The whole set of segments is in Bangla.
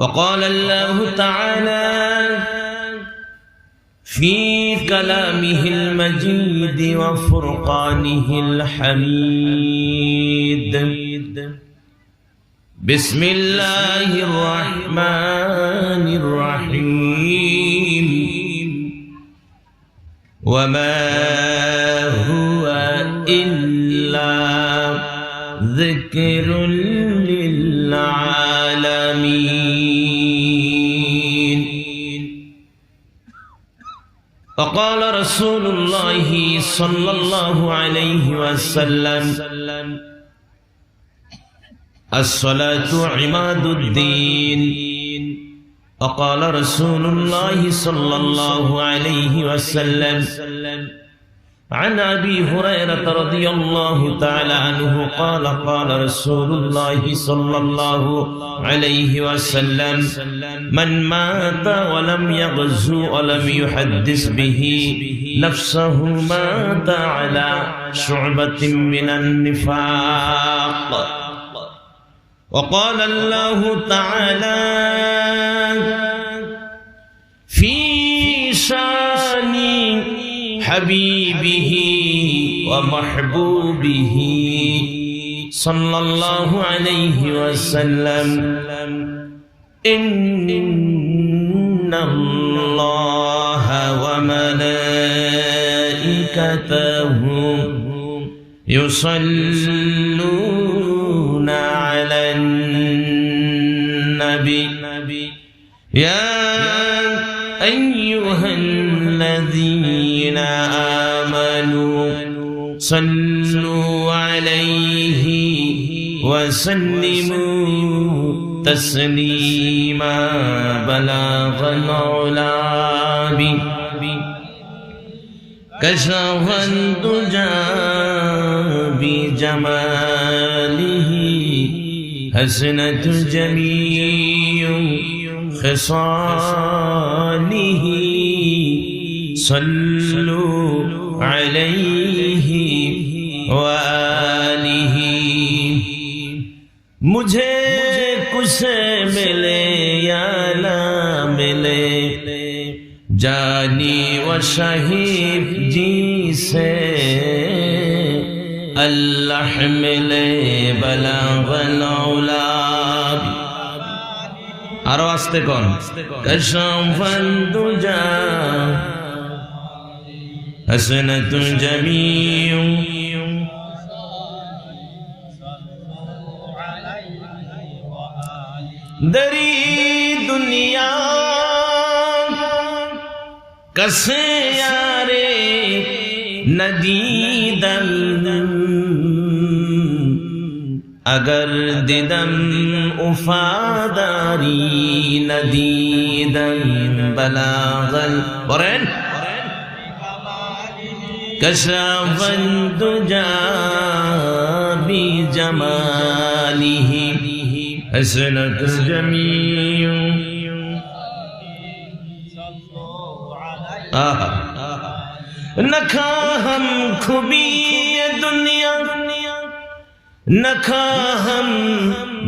وقال الله تعالى في كلامه المجيد وفرقانه الحميد. بسم الله الرحمن الرحيم. وما هو إلا ذكر وقال رسول الله صلى الله عليه وسلم الصلاة عماد الدين وقال رسول الله صلى الله عليه وسلم عن أبي هريرة رضي الله تعالى عنه قال قال رسول الله صلى الله عليه وسلم من مات ولم يغزو ولم يحدث به نفسه مات على شعبة من النفاق وقال الله تعالى حبيبه ومحبوبه صلى الله عليه وسلم. إن الله وملائكته يصلون على النبي. يا أيها الذين آمنوا صلوا عليه وسلموا تسليما بلاغ العلا كشف الدجى بجماله. حسنة جميع خصاله. صلوا عليه وآله مجھے کچھ ملے یا نہ ملے جانی و شہید جی سے اللہ ملے بلا بلولا আরও আসতে কন কসম ফন্দু যা حسنة الجميع دری دنیا کسے یارے ندی دم اگر دیدم افاداری ندی دم بلاغل ورن কশবন্ত জাবি জমালিহি হসনত জমিউ আহা নখা হম খুবই দুনিয়া নখা হম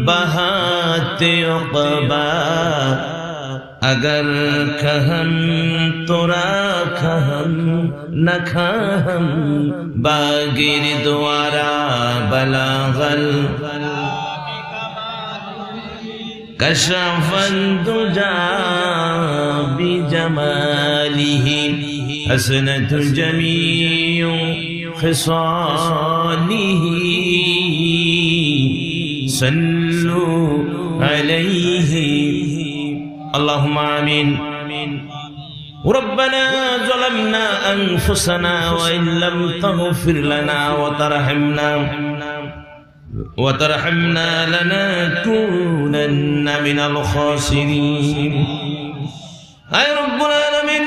বহাতে অপবা اگر کہم تورا کہم نہ کہم باغیر دوارا بلاغل کشف الدجا بجماله حسنت جميع خصاله صلوا عليه اللهم آمين ربنا ظلمنا أنفسنا وإن لم تغفر لنا وترحمنا وترحمنا لنكونن من الخاسرين أي رب العالمين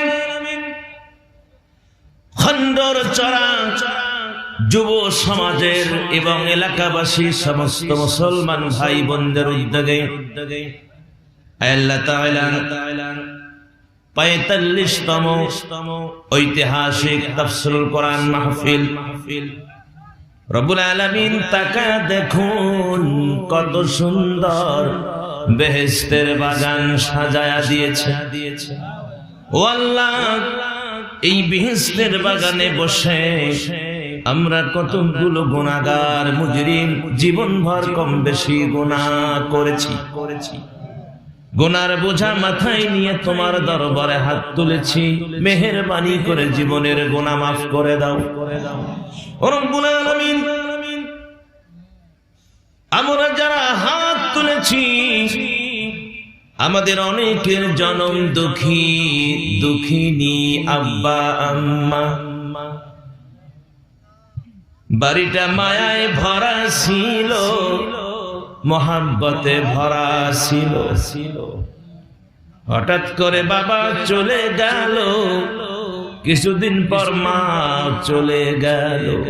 খণ্ডর চড়া যুব সমাজের এবং এলাকাবাসী সমস্ত মুসলমান ভাই বোনদের উদ্যোগে আল্লাহ পঁয়তাল্লিশতম ঐতিহাসিক তফসিল কোরআন মাহফিল। রবুল আলমিন তাকা দেখুন, কত সুন্দর বেহেস্তের বাগান সাজায়া দিয়েছে। দিয়েছে ও আল্লাহ, এই বেহেস্তের বাগানে বসে আমরা কতগুলো গুণাগার মুজরিম জীবনভর কম বেশি গুণা করেছি করেছি। গোনার বোঝা মাথায় নিয়ে তোমার দরবারে হাত তুলেছি। মেহেরবানি করে জীবনের গোনা মাফ করে দাও। আমরা যারা হাত তুলেছি, আমাদের অনেকের জনম দুঃখী দুঃখিনী আব্বা, আম্মা। বাড়িটা মায়ায় ভরা ছিল। মহাব্বতে ভরা ছিল। হঠাৎ করে বাবা চলে গেল। কিছুদিন পর মা চলে গেল।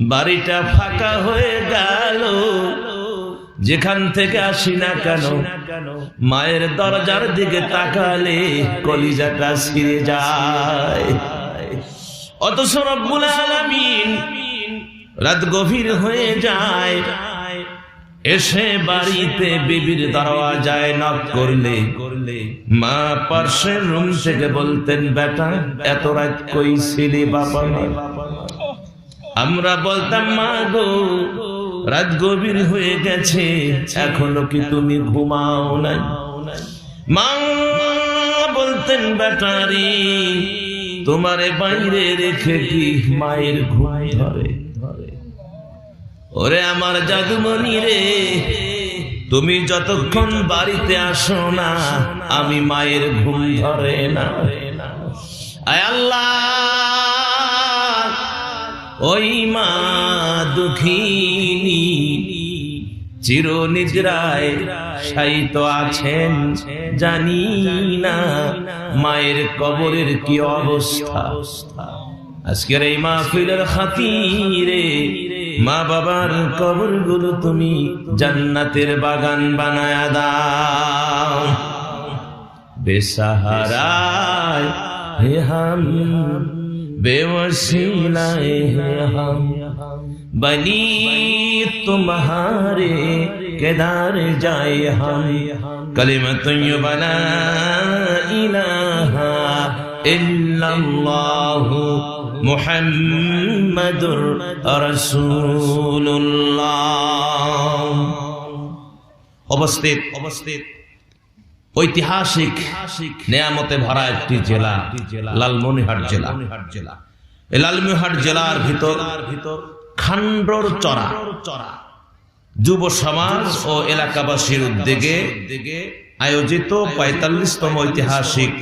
বাড়িটা ফাঁকা হয়ে গেল। যেখান থেকে আসি না কেন, মায়ের দরজার দিকে তাকালে কলিজাটা ছিঁড়ে যায়। অথচ রব্বুল আলামিন রাত গভীর হয়ে যায়। এসে বাড়িতে বিবির দরওয়াজায় নক করলে। মা পার্শ্বের রুম থেকে বলতেন, বেটা, এত রাত কই ছিলি বাবা আমরা বলতাম, মা গো, রাত গভীর হয়ে গেছে, এখনও কি তুমি ঘুমাও নাই? মা বলতেন বেটারি তোমারে বাইরে রেখে কি মায়ের ঘুমাই ধরে? ওরে আমার জাদুমণি রে, তুমি যতক্ষণ বাড়িতে আসো না, আমি মায়ের ঘুম ধরে না। আয় আল্লাহ, ওই মা দুঃখিনী চির নিদ্রায় শায়িত আছেন, জানি না মায়ের কবরের কি অবস্থা। আজকের এই মাহফিলের খাতিরে মা বাবার কবরগুলো তুমি জান্নাতের বাগান বানায় দাও। বেসাহারায় হে হাম বেওসিলায় হে হাম, বনি তোমারে কেদার যায় হাম, কলিমা তুই বানা ইলাহা ইল্লাল্লাহু মুহাম্মাদুর রাসূলুল্লাহ। অবস্থিত অবস্থিত ঐতিহাসিক নিয়ামতে ভরা একটি জেলা, লালমনিহাট জেলা। জেলা লালমনিহাট জেলার ভিতর ভিতর খান্ডর চরা চরা যুব সমাজ ও এলাকাবাসীর উদ্যোগে আয়োজিত পঁয়তাল্লিশতম ঐতিহাসিক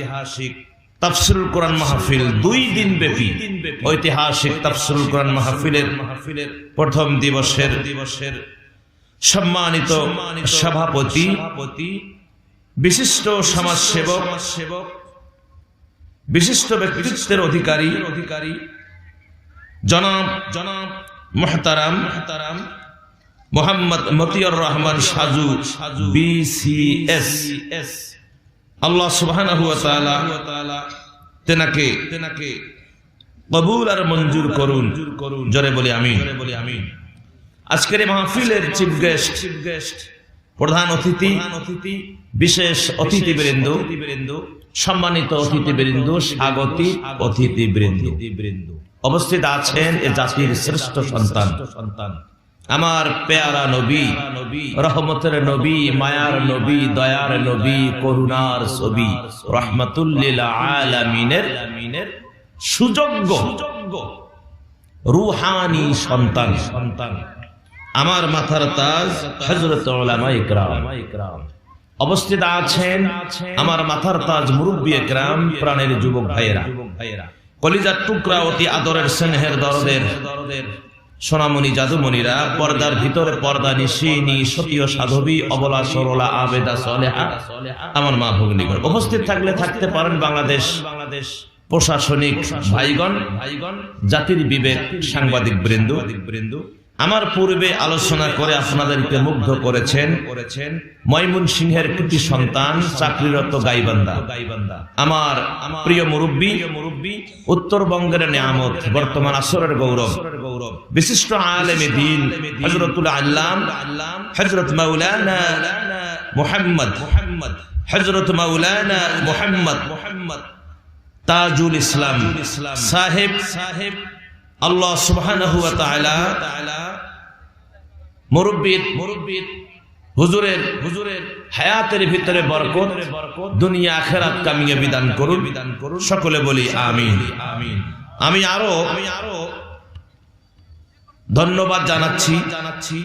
তাফসিরুল কোরআন মাহফিল দুই দিন ব্যাপী। ঐতিহাসিক তাফসিরুল কোরআন মাহফিলের মাহফিলের প্রথম দিবসের দিবসের সম্মানিত সভাপতি বিশিষ্ট সমাজ সেবক বিশিষ্ট ব্যক্তিত্বের অধিকারী অধিকারী জনাব জনাব মহতারাম মহতারাম মোহাম্মদ মতিউর রহমান সাজু সাজু বিসিএস আল্লাহ তাআলা তেনাকে তেনাকে কবুল আর মঞ্জুর করুন। জোরে বলি আমিন। বলি আমিন আজকের এই মাহফিলের চিফ গেস্ট চিফ গেস্ট প্রধান অতিথি অতিথি বিশেষ অতিথিবৃন্দ, সম্মানিত অতিথিবৃন্দ, স্বাগতিক অতিথিবৃন্দ। অবস্থিত আছেন এ জাতির শ্রেষ্ঠ সন্তান সন্তান। আমার পেয়ারা নবী, রহমতের নবী, মায়ার নবী, দয়ার নবী, করুণার ছবি, রহমতুল্লিল আলামিনের সুযোগ্য রুহানি সন্তান। সন্তান আমার মাথার তাজ হজরত অবস্থিত আছেন আমার মাথার তাজ মুরব্বী একরাম প্রাণের যুবক ভাইয়েরা। কলিজার টুকরা অতি আদরের স্নেহের দরদের। সোনামণি, জাদুমণিরা পর্দার ভিতরে পর্দা নিশিনী সতীয় সাধবী, অবলা, সরলা, আবেদা, সলেহা, আমার মা ভগ্নিগণ। উপস্থিত থাকলে থাকতে পারেন বাংলাদেশ বাংলাদেশ প্রশাসনিক ভাইগণ ভাইগণ জাতির বিবেক, সাংবাদিক বৃন্দ বৃন্দ। আমার পূর্বে আলোচনা করে আপনাদেরকে মুগ্ধ করেছেন করেছেন ময়মুন সিংহের কৃতি সন্তান, চাকরিরত গাইবান্দা গাইবান্দা আমার প্রিয় মুরব্বী মুরব্বী উত্তরবঙ্গের নিয়ামত, বর্তমান আসরের গৌরব। গৌরব বিশিষ্ট আলেমে দিন হজরতুল আল্লাম হজরত মাওলানা মোহাম্মদ মোহাম্মদ হজরত মাওলানা মোহাম্মদ মোহাম্মদ তাজুল ইসলাম সাহেব সাহেব আল্লাহ মুরব্বির মুরব্বির, হুজুরের হুজুরের হায়াতের ভিতরে বরকত, দুনিয়া আখেরাত কামিয়ে বিধান বিধান করুন। সকলে বলি আমিন। আমিন আমি আরও আমি আরও ধন্যবাদ জানাচ্ছি। জানাচ্ছি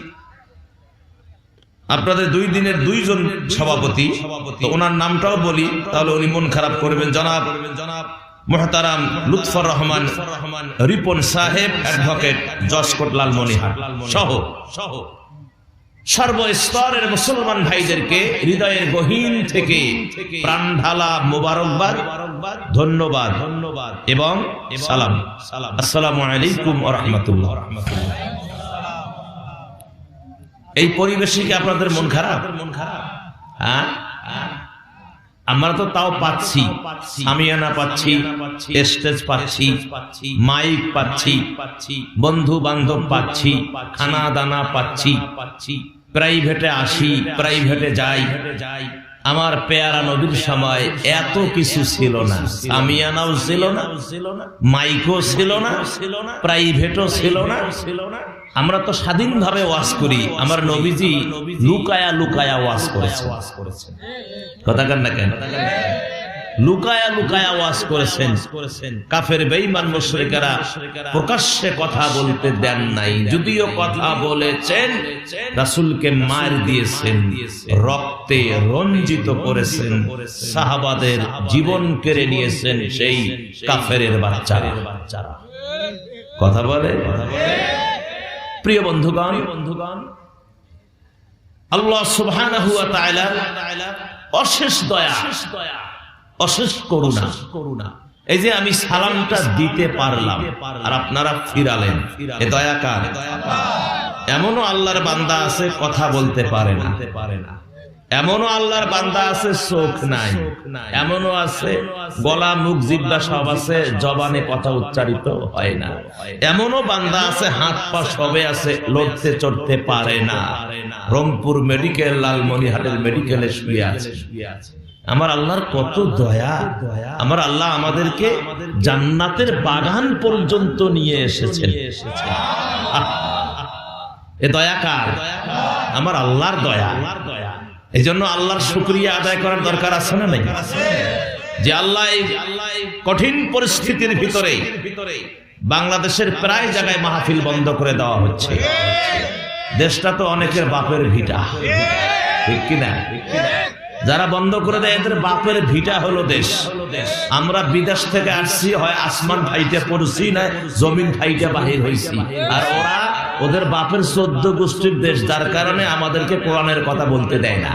আপনাদের দুই দিনের দুইজন সভাপতি সভাপতি ওনার নামটাও বলি, তাহলে উনি মন খারাপ করবেন। জনাব জনাব মোহতারাম লুৎফর রহমান রহমান রিপন সাহেব অ্যাডভোকেট জসকোট লালমনিহাট সহ সহ। সর্বস্তরের মুসলমান ভাইদেরকে হৃদয়ের গহীন থেকে প্রাণ ঢালা মোবারকবাদ, ধন্যবাদ ধন্যবাদ এবং সালাম। সালাম আসসালামু আলাইকুম রাহমাতুল্লাহ রাহমাতুল্লাহ। এই পরিবেশে কি আপনাদের মন খারাপ মন খারাপ? হ্যাঁ? আমরা তো তাও পাচ্ছি। সামিয়ানা পাচ্ছি। স্টেজ পাচ্ছি। মাইক পাচ্ছি। বন্ধু বান্ধব পাচ্ছি। খানা দানা পাচ্ছি। প্রাইভেটে আসি প্রাইভেটে যাই। আমার পেয়ারা নবীর সময় এত কিছু ছিল না। সামিয়ানাও ছিল না। মাইকও ছিল না। ছিল না। প্রাইভেটও ছিল না। ছিল না। আমরা তো স্বাধীনভাবে ওয়াজ করি। আমার নবীজি লুকায়া লুকায়া ওয়াজ করেছে কথা কান না কেন? লুকায়া লুকায়া ওয়াজ করেছেন। কাফের বেঈমান মুশরিকেরা প্রকাশ্যে কথা বলতে দেন নাই। যদিও কথা বলেছেন, রাসূলকে মার দিয়েছেন, রক্তে রঞ্জিত করেছেন, সাহাবাদের জীবন কেড়ে নিয়েছেন সেই কাফেরের বাচ্চারা। কথা বলে কথা বলে? প্রিয় বন্ধুগণ বন্ধুগণ আল্লাহ সুবহান অশেষ দয়া, অশেষ করুণা। করুণা এই যে আমি সালামটা দিতে পারলাম, আর আপনারা ফিরালেন, এ দয়াকার এমনও আল্লাহর বান্দা আছে, কথা বলতে পারে না পারে না। এমনও আল্লাহর বান্দা আছে, চোখ নাই। এমনও আছে, গলা, মুখ, জিব্বা সব আছে, জবানে কথা উচ্চারিত হয় না। এমনও বান্দা আছে, হাত পা সবে আছে, লড়তে চড়তে পারে না। রংপুর মেডিকেল, লালমনিহাটের মেডিকেলে শুয়ে আছে। আমার আল্লাহর কত দয়া। আমার আল্লাহ আমাদেরকে জান্নাতের বাগান পর্যন্ত নিয়ে এসেছেন। এ দয়াকার আমার আল্লাহর দয়া দয়া। এই জন্য আল্লাহর শুক্রিয়া আদায় করার দরকার আছে না নাই? যে আল্লাহ কঠিন পরিস্থিতির ভিতরে বাংলাদেশের প্রায় জায়গায় মাহফিল বন্ধ করে দেওয়া হচ্ছে। দেশটা তো অনেকের বাপের ভিটা। ঠিক কিনা? যারা বন্ধ করে দেয়, এদের বাপের ভিটা হলো দেশ। আমরা বিদেশ থেকে আসছি, হয় আসমান ফাইটে পড়ছি না, জমিন ফাইটে বাহির হয়েছি আর ওরা ওদের বাপের চোদ্দ গোষ্ঠীর দেশ, যার কারণে আমাদেরকে কোরআনের কথা বলতে দেয় না।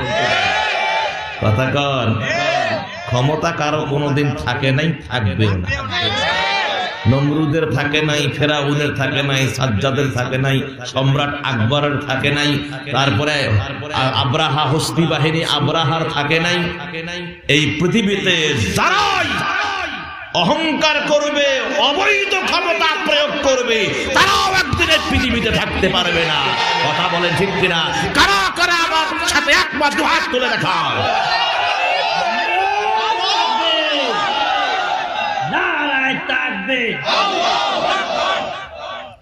কথা কন? ক্ষমতা কারও কোনোদিন থাকে নাই, থাকবেও না। নমরুদের থাকে নাই, ফেরাউনের থাকে নাই, সাজ্জাদের থাকে নাই, সম্রাট আকবরের থাকে নাই, তারপরে আব্রাহা হস্তি বাহিনী আব্রাহার থাকে নাই। এই পৃথিবীতে যারাই অহংকার করবে অবৈধ ক্ষমতা প্রয়োগ করবে তারাও একদিনের পৃথিবীতে থাকতে পারবে না। কথা বলে ঠিক কিনা? কারা কারা আমার সাথে একবার দু হাত তুলে দেখায়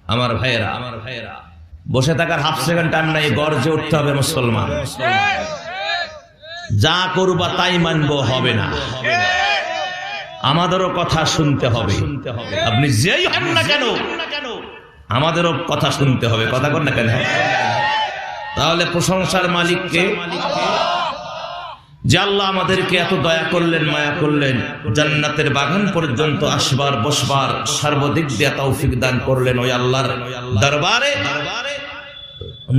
আমার ভাইয়েরা আমার ভাইয়েরা বসে থাকার হাফ সেকেন্ড টাইম নাই গর্জে উঠতে হবে মুসলমান। যা করবা তাই মানবো হবে না। আমাদেরও কথা শুনতে হবে। আপনি যেই হন না কেন আমাদেরও কথা শুনতে হবে। কথা কর না কেন? তাহলে প্রশংসার মালিককে যে আল্লাহ আমাদেরকে এত দয়া করলেন মায়া করলেন জান্নাতের বাগান পর্যন্ত আসবার বসবার সর্বাধিক দিয়া তৌফিক দান করলেন ওই আল্লাহর দরবারে।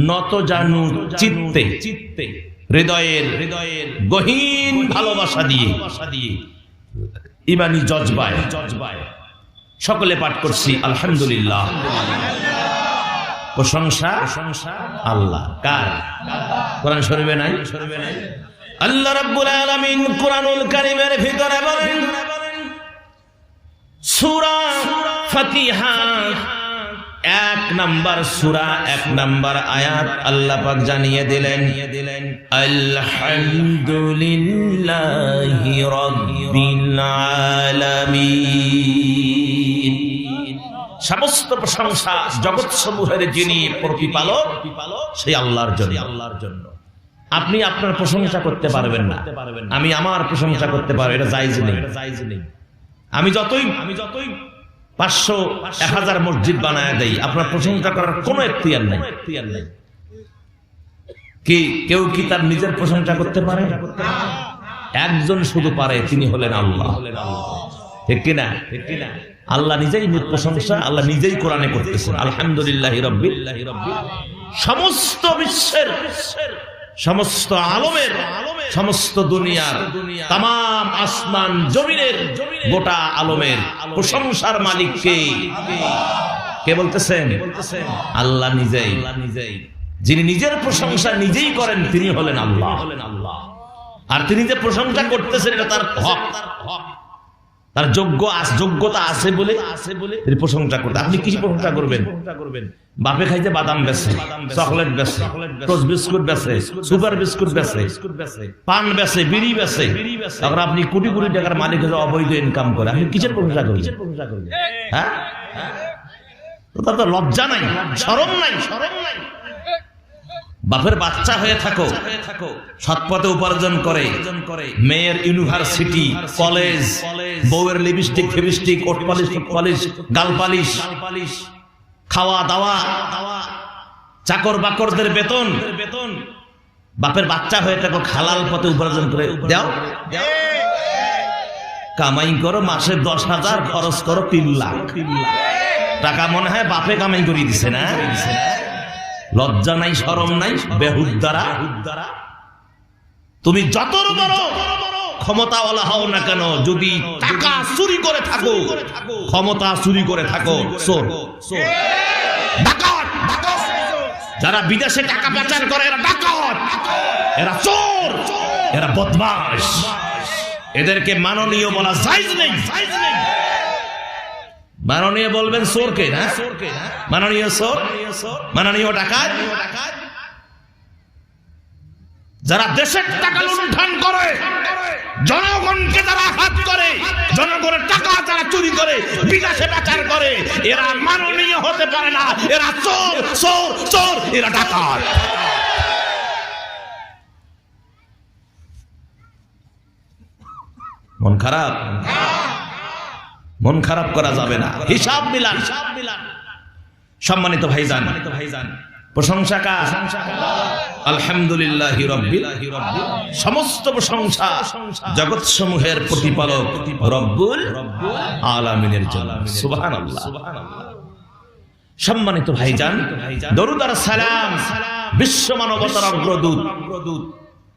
নত জানু চিত্তে চিত্তে হৃদয়ের হৃদয়ের গহীন ভালোবাসা দিয়ে। দিয়ে। ইমানি জজবায়। জজবায় সকলে পাঠ করছি, আলহামদুলিল্লাহ। প্রশংসা প্রশংসা আল্লাহ। কার? কোরআন নাই নাই? আল্লাহ রাব্বুল আলামিন কোরআনুল কারীমের ভিতরে বলেন, সূরা ফাতিহা এক নাম্বার সুরা, এক নাম্বার আয়াত আল্লাহ পাক জানিয়ে দিলেন, আলহামদুলিল্লাহি সমস্ত প্রশংসা জগৎ সমূহের যিনি প্রতিপালক, সেই আল্লাহর জন্য। আল্লাহর জন্য আপনি আপনার প্রশংসা করতে পারবেন না। আমি আমার প্রশংসা করতে পারব, এটা জায়জ নেই। আমি যতই আমি যতই পাঁচশো এক হাজার মসজিদ বানায় দেই। আপনার প্রশংসা করার কোনো এখতিয়ার কি কেউ কি তার নিজের প্রশংসা করতে পারে? একজন শুধু পারে, তিনি হলেন আল্লাহ। ঠিক কিনা? ঠিক কিনা আল্লাহ নিজেই প্রশংসা, আল্লাহ নিজেই কোরআনে করতেছেন। আলহামদুলিল্লাহ রব্বিল সমস্ত বিশ্বের সমস্ত আলমের, সমস্ত দুনিয়ার তাম আসমান জমিনের গোটা আলমের প্রশংসার মালিককে কে বলতেছেন? আল্লাহ নিজেই। যিনি নিজের প্রশংসা নিজেই করেন তিনি হলেন আল্লাহ। আর তিনি যে প্রশংসা করতেছেন, এটা তার হক হক। তার যোগ্য যোগ্যতা আছে বলে আছে বলে প্রশংসা করতে আপনি কি প্রশংসা করবেন? বাপে খাইতে বাদাম বেছে, চকলেট বেছে টোস্ট বিস্কুট বেছে সুগার বিস্কুট বেছে, পান বেছে, বিড়ি বেছে। তখন আপনি কোটি কোটি টাকার মালিক হয়ে অবৈধ ইনকাম করে। আপনি কিসের প্রশংসা করবেন? হ্যাঁ? তার তো লজ্জা নাই সরম নাই সরম নাই। বাপের বাচ্চা হয়ে থাকো, সৎপথে উপার্জন করে, মেয়ের ইউনিভার্সিটি, কলেজ, বউয়ের লিপস্টিক, ফিপস্টিক, ওট পালিশ পালিশ, গাল পালিশ, খাওয়া দাওয়া, চাকর বাকরদের বেতন বেতন বাপের বাচ্চা হয়ে থাকো খালাল পথে উপার্জন করে, দাও, কামাই করো, মাসে দশ হাজার, খরচ করো, তিন লাখ। টাকা মনে হয় বাপে কামাই করিয়ে দিছে না? লজ্জা নাই, সরম নাই, বেহুদ দ্বারা। তুমি যত বড় ক্ষমতাওয়ালা হও না কেন, যদি টাকা চুরি করে থাকো, ক্ষমতা চুরি করে থাকো, চোর। যারা বিদেশে টাকা পাচার করে, এরা ডাকাত। এরা চোর। এরা বদমাস এদেরকে মাননীয় বলা সাইজ নেই সাইজ নেই। মাননীয় বলবেন সোরকে না মাননীয় সোর? মাননীয় ডাকাত? যারা দেশের টাকা লুণ্ঠন করে, জনগণকে যারা আঘাত করে, জনগণের টাকা যারা চুরি করে বিকাশে পাচার করে, এরা মাননীয় হতে পারে না। এরা চোর চোর চোর এরা ডাকাত। মন খারাপ? মন খারাপ করা যাবে না। হিসাব মিলান। হিসাব মিলান সম্মানিত ভাইজান ভাইজান প্রশংসা কা আলহামদুলিল্লাহ সমস্ত প্রশংসা জগৎ সমূহের প্রতিপালক রব্বুল আলামিনের জন্য। সুবহানাল্লাহ। সম্মানিত ভাইজান, দরুদ আর সালাম বিশ্ব মানবতার অগ্রদূত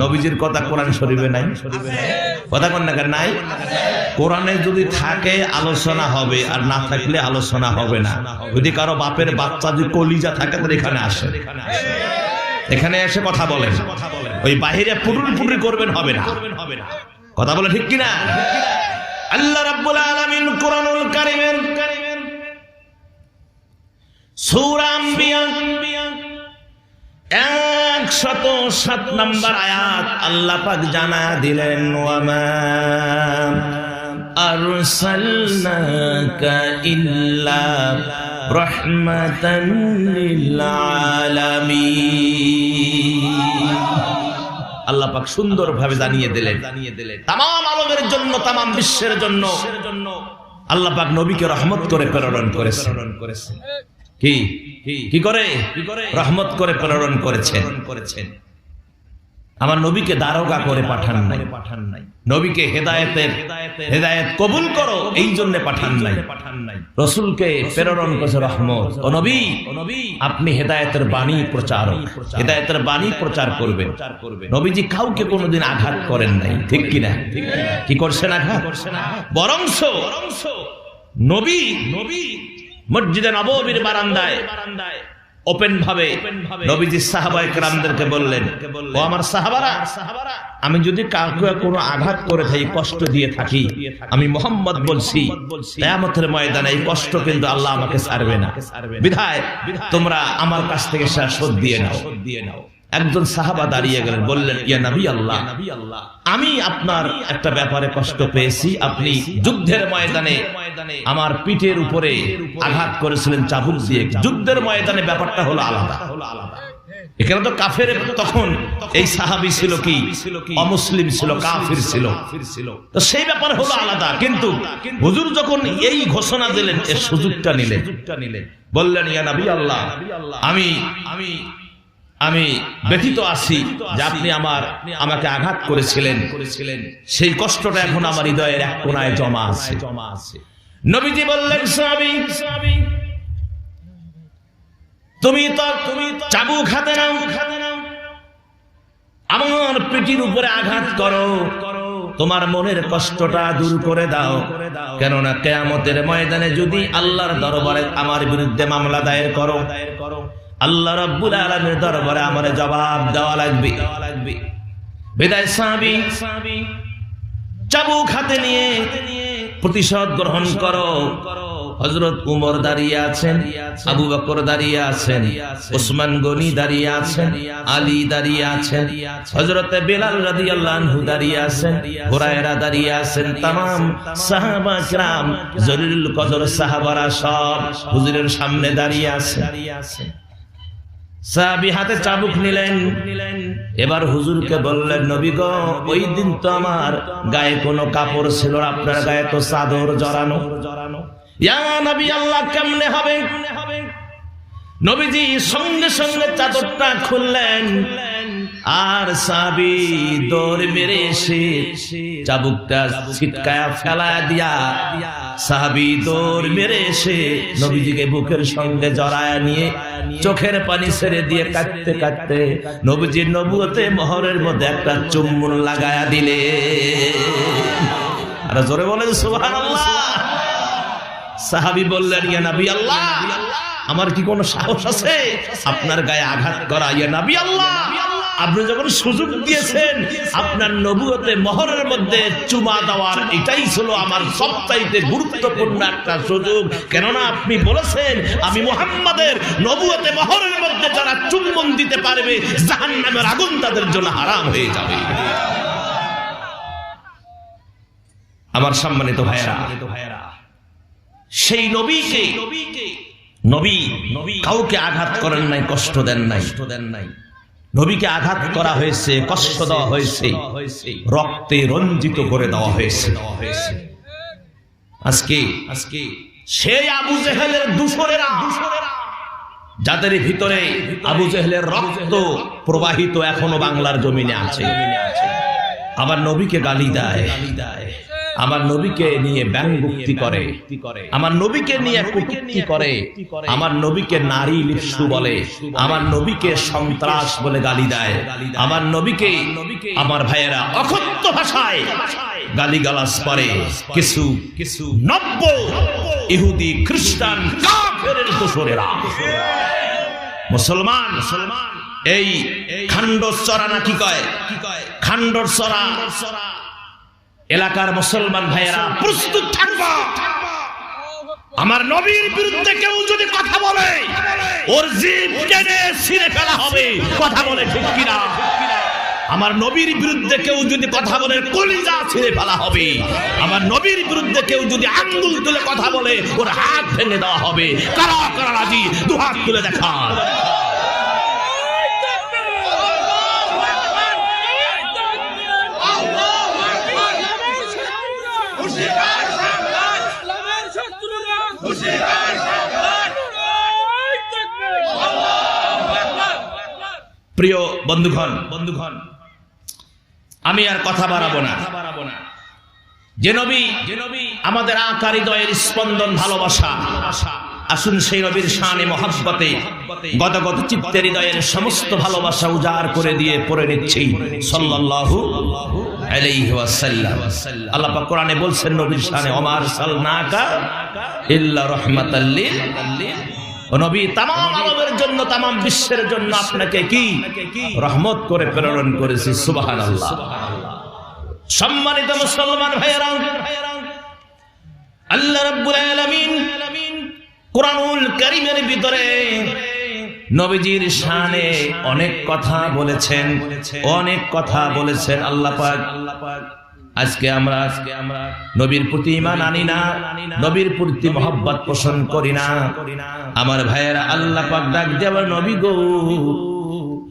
নবীজির কথা কোরআন শরীফে নাই? কথা কোন না নাই? কোরআনে যদি থাকে, আলোচনা হবে, আর না থাকলে আলোচনা হবে না। যদি কারও বাপের বাচ্চা যদি কলিজা থাকে, তাহলে এখানে আসে। এখানে এসে কথা বলেন। ওই বাহিরে পুরুল পুরুল করবেন, হবে না। কথা বলে ঠিক কিনা? আল্লাহ রাব্বুল আলামিন কোরআনুল কারীমের সূরা আম্বিয়া একশত সাত নম্বর আয়াত আল্লাহ পাক জানা দিলেন আরসালনাকা ইল্লা রাহমাতান লিল আলামিন। আল্লাহ পাক সুন্দর ভাবে জানিয়ে দিলেন জানিয়ে দিলেন তাম আলমের জন্য তাম বিশ্বের জন্য, আল্লাহ পাক নবীকে রহমত করে প্রেরণ করেছেন। কি? কি করে? রহমত করে প্রেরণ করেছেন। করেছেন। আমার নবীকে দারোগা করে পাঠান নাই। পাঠান নাই। নবীকে হেদায়েতের হেদায়েত কবুল করো এই জন্য পাঠান নাই। পাঠান নাই। রসুলকে প্রেরণ করেছে রহমত। ও নবী আপনি হেদায়েতের বাণী প্রচার হেদায়েতের বাণী প্রচার করবেন। নবীজি কাউকে কোনোদিন আঘাত করেন নাই। ঠিক কিনা কি করছেন আঘাত? বরংশ বরংশ নবী নবী মসজিদে নববীর বারান্দায় ওপেন ভাবে নবীজি সাহাবা একরামদেরকে বললেন, ও আমার সাহাবারা, আমি যদি কাউকে কোনো আঘাত করে থাকি, কষ্ট দিয়ে থাকি, আমি মোহাম্মদ বলছি, কেয়ামতের ময়দানে এই কষ্ট কিন্তু আল্লাহ আমাকে ছাড়বে না। বিধায় তোমরা আমার কাছ থেকে শোধ দিয়ে নাও দিয়ে নাও। একজন সাহাবা দাঁড়িয়ে গেলেন, বললেন, ইয়া নবী আল্লাহ, আমি আপনার একটা ব্যাপারে কষ্ট পেয়েছি। আপনি যুদ্ধের ময়দানে আমার পিঠের উপরে আঘাত করেছিলেন চাবুক দিয়ে। যুদ্ধের ময়দানে ব্যাপারটা হলো আলাদা। এখানে তো কাফের তখন এই সাহাবি ছিল কি? অমুসলিম ছিল কাফির ছিল তো সেই ব্যাপার হলো আলাদা। কিন্তু হুজুর যখন এই ঘোষণা দিলেন এর সুযোগটা নিলেন। বললেন ইয়া নবী আল্লাহ আমি আমি আমি ব্যথিত আছি যে আপনি আমার আমাকে আঘাত করেছিলেন। করেছিলেন। সেই কষ্টটা এখন আমার হৃদয়ের এক কোনায় জমা আছে। জমা আছে। নবীজি বললেন, স্বামী, তুমি তো তুমি চাবুক হাতে নাও। হাতে নাও আমার পিঠির উপরে আঘাত করো। তোমার মনের কষ্টটা দূর করে দাও। কেননা কেয়ামতের ময়দানে যদি আল্লাহর দরবারে আমার বিরুদ্ধে মামলা দায়ের করো, আল্লাহ রব্বুল আলমের দরবারে আমার জবাব দেওয়া লাগবে। বেদায় সাহাবি চাবুক হাতে নিয়ে প্রতিশোধ গ্রহণ করো। হজরত উমর দাঁড়িয়ে আছেন, আবু বকর দাঁড়িয়ে আছেন, ওসমান গনি দাঁড়িয়ে আছেন, আলী দাঁড়িয়ে আছেন হজরত বেলাল রাদি আল্লাহ দাঁড়িয়ে আছেন, হুরায়রা দাঁড়িয়ে আছেন তাম সাহাবা কিরাম জরিরুল কদর সাহাবারা সব হুজুরের সামনে দাঁড়িয়ে আছে দাঁড়িয়ে আছে সাহাবি হাতে চাবুক নিলেন। এবার হুজুরকে বললেন, নবী গো, ওই দিন তো আমার গায়ে কোনো কাপড় ছিল আপনার গায়ে তো চাদর জড়ানো। নবী, আল্লাহ কেমনে হবে? নবীজি সঙ্গে সঙ্গে চাদরটা খুললেন। আর সাবি দৌড় মেরে এসে চাবুকটা ছিটকায়া ফেলা দিয়া সাহাবি দৌড় মেরে এসে নবীজিকে বুকের সঙ্গে জড়ায় নিয়ে চোখের পানি ছেড়ে দিয়ে কাটতে কাটতে নবীজির নবুয়তে মহরের মধ্যে একটা চুম্বন লাগায়া দিলে। আর জোরে বলেন, সুবহানাল্লাহ। সাহাবি বললেন, ইয়া নবী আল্লাহ, আমার কি কোনো সাহস আছে? আপনার গায়ে আঘাত করা, ইয়া নবী আল্লাহ। আপনি যখন সুযোগ দিয়েছেন আপনার নবুয়তে মহরের মধ্যে চুমা দেওয়ার এটাই ছিল আমার সবচাইতে গুরুত্বপূর্ণ একটা সুযোগ। কেননা আপনি বলেছেন আমি মোহাম্মদের নবুয়তে মহরের মধ্যে যারা চুম্বন দিতে পারবে জাহান নামের আগুন তাদের জন্য হারাম হয়ে যাবে। আমার সম্মানিত ভাইয়েরা ভাইয়েরা সেই নবীকে নবী নবী কাউকে আঘাত করেন নাই কষ্ট দেন নাই। দেন নাই। নবীকে আঘাত করা হয়েছে, কষ্ট দেওয়া হয়েছে, রক্তে রঞ্জিত করে দেওয়া হয়েছে। আজকে আজকে সেই আবু জেহেলের দূষণেরা, যাদের ভিতরে আবু জেহেলের রক্ত প্রবাহিত এখনও বাংলার জমিনে আছে, আবার নবীকে গালি দেয় গালি দেয়। আমার নবীকে নিয়ে ব্যঙ্গুক্তি করে, আমার নবীকে নিয়ে কুটুক্তি করে, আমার নবীকে নারী লিপসু বলে, আমার নবীকে সন্ত্রাস বলে গালি দেয়, আমার নবীকে, আমার ভাইয়েরা অকথ্য ভাষায় গালি গালাস করে, কিছু কিছু নব্য ইহুদি, খ্রিস্টান মুসলমান মুসলমান, এই খান্ডর চরা না কি কয়? খান্ডর চরা এলাকার মুসলমান ভাইয়েরা, প্রস্তুত থাকবা। আমার নবীর বিরুদ্ধে কেউ যদি কথা বলে, ওর জিভ টেনে ছিঁড়ে ফেলা হবে। কথা বলে ঠিক কিনা? আমার নবীর বিরুদ্ধে কেউ যদি কথা বলে, কলিজা ছিঁড়ে ফেলা হবে। আমার নবীর বিরুদ্ধে কেউ যদি আঙ্গুল তুলে কথা বলে, ওর হাত ভেঙে দেওয়া হবে। কারা কারা রাজি? দু হাত তুলে দেখা প্রিয় বন্ধুগণ বন্ধুগণ, আমি আর কথা বাড়াবো না। বাড়াবো না যে নবী যে নবী, আমাদের আকার হৃদয়ের স্পন্দন ভালোবাসা, আসুন সেই নবীর শানে মহাব্বতে গত গত চিত্তের হৃদয়ের সমস্ত ভালোবাসা উজাড় করে দিয়ে পড়ে নিচ্ছি, সাল্লাল্লাহু আলাইহি ওয়াসাল্লাম। আল্লাহ পাক কোরআনে বলছেন, নবীর শানে ওমার সালনাকা ইল্লা রাহমাতাল লিল নবী তামাম জন্য তামাম বিশ্বের জন্য আপনাকে কি রহমত করে প্রেরণ করেছি সুবহানাল্লাহ। সম্মানিত মুসলমান ভাইয়েরা আল্লাহ রাব্বুল আলামিন কোরআনুল কারীমের ভিতরে নবীজির শানে অনেক কথা বলেছেন অনেক কথা বলেছেন আল্লাহ পাক আজকে আমরা আজকে আমরা নবীর প্রতি ইমান আনি না, নবীর প্রতি মহব্বত পোষণ করি না। আমার ভাইয়েরা আল্লাহ পাক ডাক দেওয়ার নবী গো,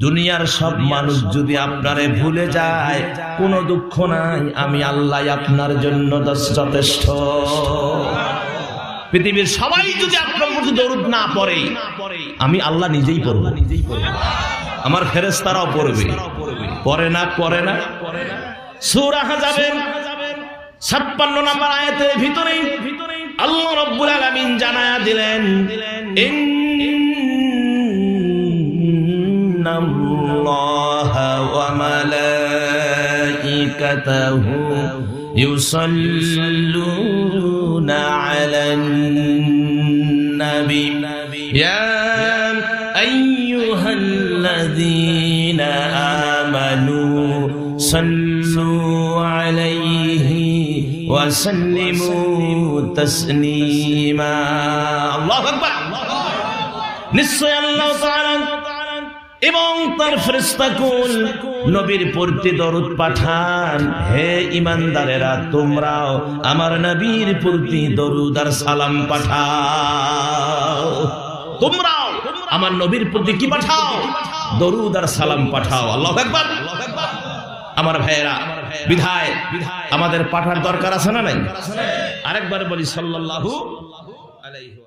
দুনিয়ার সব মানুষ যদি আপনারে ভুলে যায়, কোনো দুঃখ নাই, আমি আল্লাহ আপনার জন্য যথেষ্ট। পৃথিবীর সবাই যদি আপনার প্রতি দরুদ না পড়ে, আমি আল্লাহ নিজেই পড়ব। আমার ফেরেস্তারাও পড়বে। পড়ে না পড়ে না। সূরা যাবেন ছাপ্পান্ন নম্বর আয়াতের ভিতরে আল্লাহ রব্বুল আলামিন জানায়া দিলেন, ইন্নাল্লাহা ওয়া মালাইকাতাহু ইউসাল্লুনা وسلموا تسليما الله اكبر নিশ্চয় আল্লাহ তাআলা এবং তার ফেরেশতাকুল নবীর প্রতি দরুদ পাঠান হে ইমানদারেরা তোমরাও আমার নবীর প্রতি দরুদ আর সালাম পাঠাও তোমরাও আমার নবীর প্রতি কি পাঠাও দরুদ আর সালাম পাঠাও আল্লাহু আকবার আমার ভাইয়েরা বিধায় আমাদের পাঠার দরকার আছে না নাই? আরেকবার বলি সাল্লাল্লাহু আলাইহি